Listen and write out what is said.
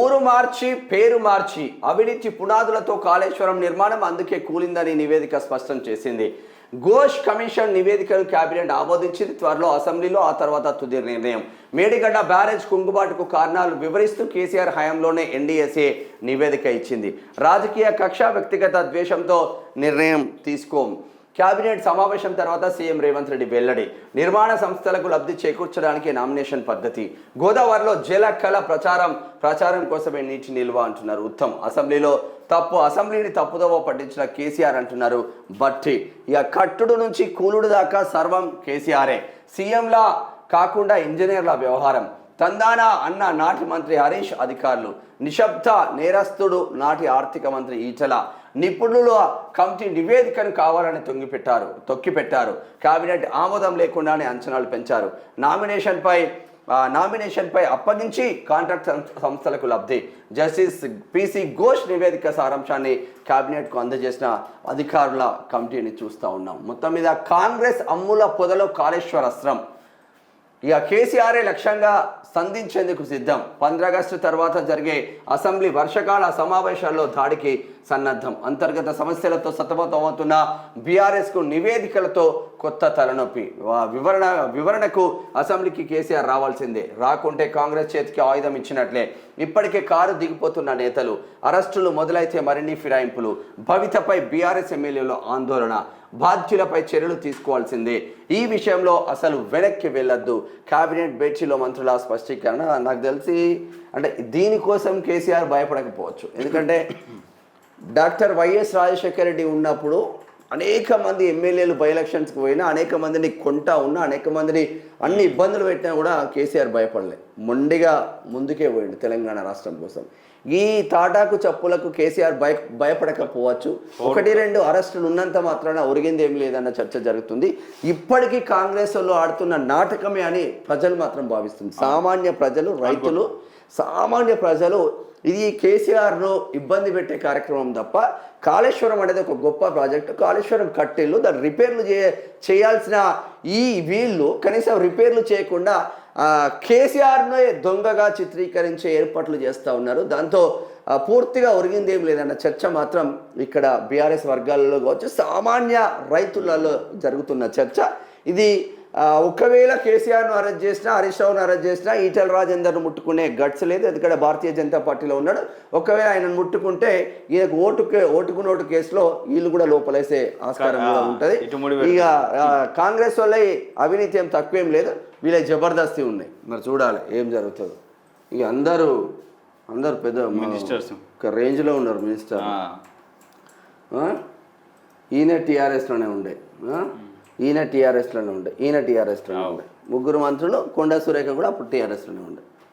ఊరు మార్చి పేరు మార్చి అవినీతి పునాదులతో కాళేశ్వరం నిర్మాణం అందుకే కూలిందని నివేదిక స్పష్టం చేసింది. ఘోష్ కమిషన్ నివేదికను కేబినెట్ ఆమోదించింది. త్వరలో అసెంబ్లీలో ఆ తర్వాత తుది నిర్ణయం. మేడిగడ్డ బ్యారేజ్ కుంగుబాటుకు కారణాలు వివరిస్తూ కేసీఆర్ హయాంలోనే ఎన్డీఎస్ఏ నివేదిక ఇచ్చింది. రాజకీయ కక్ష వ్యక్తిగత ద్వేషంతో నిర్ణయం తీసుకోం. కేబినెట్ సమావేశం తర్వాత సీఎం రేవంత్ రెడ్డి వెల్లడి. నిర్మాణ సంస్థలకు లబ్ధి చేకూర్చడానికి నామినేషన్ పద్ధతి. గోదావరిలో జల కళ ప్రచారం ప్రచారం కోసమే నీటి నిల్వ అంటున్నారు ఉత్తమ్. అసెంబ్లీలో తప్పు అసెంబ్లీని తప్పుదోవ పట్టించిన కేసీఆర్ అంటున్నారు బట్టి ఇక కట్టుడు నుంచి కూలుడు దాకా సర్వం కేసీఆరే. సీఎంలా కాకుండా ఇంజనీర్ల వ్యవహారం. తందానా అన్న నాటి మంత్రి హరీష్ అధికారులు నిశ్శబ్ద నేరస్తుడు నాటి ఆర్థిక మంత్రి ఈటల నిపుణుల కమిటీ నివేదికను కావాలని తొంగిపెట్టారు తొక్కిపెట్టారు కేబినెట్ ఆమోదం లేకుండానే అంచనాలు పెంచారు. నామినేషన్పై నామినేషన్పై అప్పగించి కాంట్రాక్ట్ సం- సంస్థలకు లబ్ధి. జస్టిస్ పిసి ఘోష్ నివేదిక సారాంశాన్ని కేబినెట్కు అందజేసిన అధికారుల కమిటీని చూస్తూ ఉన్నాం. మొత్తం మీద కాంగ్రెస్ అమ్ముల పొదలో కాళేశ్వరస్త్రం ఇక కేసీఆర్ఏ లక్ష్యంగా సంధించేందుకు సిద్ధం. ఆగస్టు తర్వాత జరిగే అసెంబ్లీ వర్షకాల సమావేశాల్లో దాడికి సన్నద్ధం. అంతర్గత సమస్యలతో సతమతమవుతున్న బీఆర్ఎస్కు నివేదికలతో కొత్త తలనొప్పి. వివరణ వివరణకు అసెంబ్లీకి కేసీఆర్ రావాల్సిందే. రాకుంటే కాంగ్రెస్ చేతికి ఆయుధం ఇచ్చినట్లే. ఇప్పటికే కారు దిగిపోతున్న నేతలు అరెస్టులు మొదలైతే మరిన్ని ఫిరాయింపులు. భవితపై బీఆర్ఎస్ ఎమ్మెల్యేలో ఆందోళన. బాధ్యులపై చర్యలు తీసుకోవాల్సిందే. ఈ విషయంలో అసలు వెనక్కి వెళ్ళొద్దు. కేబినెట్ భేటీలో మంత్రుల స్పష్టీకరణ నాకు తెలిసి అంటే దీనికోసం కేసీఆర్ భయపడకపోవచ్చు. ఎందుకంటే డాక్టర్ వైఎస్ రాజశేఖర రెడ్డి ఉన్నప్పుడు అనేక మంది ఎమ్మెల్యేలు బై ఎలక్షన్స్కి పోయినా అనేక మందిని కొంటా ఉన్నా అనేక మందిని అన్ని ఇబ్బందులు పెట్టినా కూడా కేసీఆర్ భయపడలే. మొండిగా ముందుకే పోయిండు తెలంగాణ రాష్ట్రం కోసం. ఈ తాటాకు చప్పులకు కేసీఆర్ భయ భయపడకపోవచ్చు. ఒకటి రెండు అరెస్టులు ఉన్నంత మాత్రాన ఒరిగింది ఏం లేదన్న చర్చ జరుగుతుంది. ఇప్పటికీ కాంగ్రెస్ వాళ్ళు ఆడుతున్న నాటకమే అని ప్రజలు మాత్రం భావిస్తుంది సామాన్య ప్రజలు రైతులు సామాన్య ప్రజలు ఇది కేసీఆర్ను ఇబ్బంది పెట్టే కార్యక్రమం తప్ప కాళేశ్వరం అనేది ఒక గొప్ప ప్రాజెక్టు. కాళేశ్వరం కట్టెళ్ళు దాన్ని రిపేర్లు చే చేయాల్సిన ఈ వీళ్ళు కనీసం రిపేర్లు చేయకుండా కేసీఆర్ను దొంగగా చిత్రీకరించే ఏర్పాట్లు చేస్తూ ఉన్నారు. దాంతో పూర్తిగా పూర్తిగా ఒరిగిందేం లేదన్న చర్చ మాత్రం ఇక్కడ బీఆర్ఎస్ వర్గాలలో కావచ్చు సామాన్య రైతులలో జరుగుతున్న చర్చ. ఇది ఒకవేళ కేసీఆర్ను అరెస్ట్ చేసినా హరీష్ రావును అరెస్ట్ చేసినా ఈటల రాజేందర్ను ముట్టుకునే గట్స్ లేదు. ఎందుకంటే భారతీయ జనతా పార్టీలో ఉన్నాడు. ఒకవేళ ఆయనను ముట్టుకుంటే ఈయనకు ఓటు ఓటుకు నోటు కేసులో వీళ్ళు కూడా లోపలేసే ఆస్కారం కూడా ఉంటుంది. ఇక కాంగ్రెస్ వల్ల అవినీతి ఏం తక్కువేం లేదు. వీళ్ళ జబర్దస్తి ఉన్నాయి మరి చూడాలి ఏం జరుగుతుందో. ఇక అందరూ అందరూ పెద్ద Ministers. ఒక రేంజ్లో ఉన్నారు మినిస్టర్? ఈయన టీఆర్ఎస్లోనే ఉండే? ఈయన టీఆర్ఎస్లోనే ఉండే ఈయన టీఆర్ఎస్లోనే ఉండే. ముగ్గురు మంత్రులు కొండా సురేఖ కూడా అప్పుడు టీఆర్ఎస్లోనే ఉండే.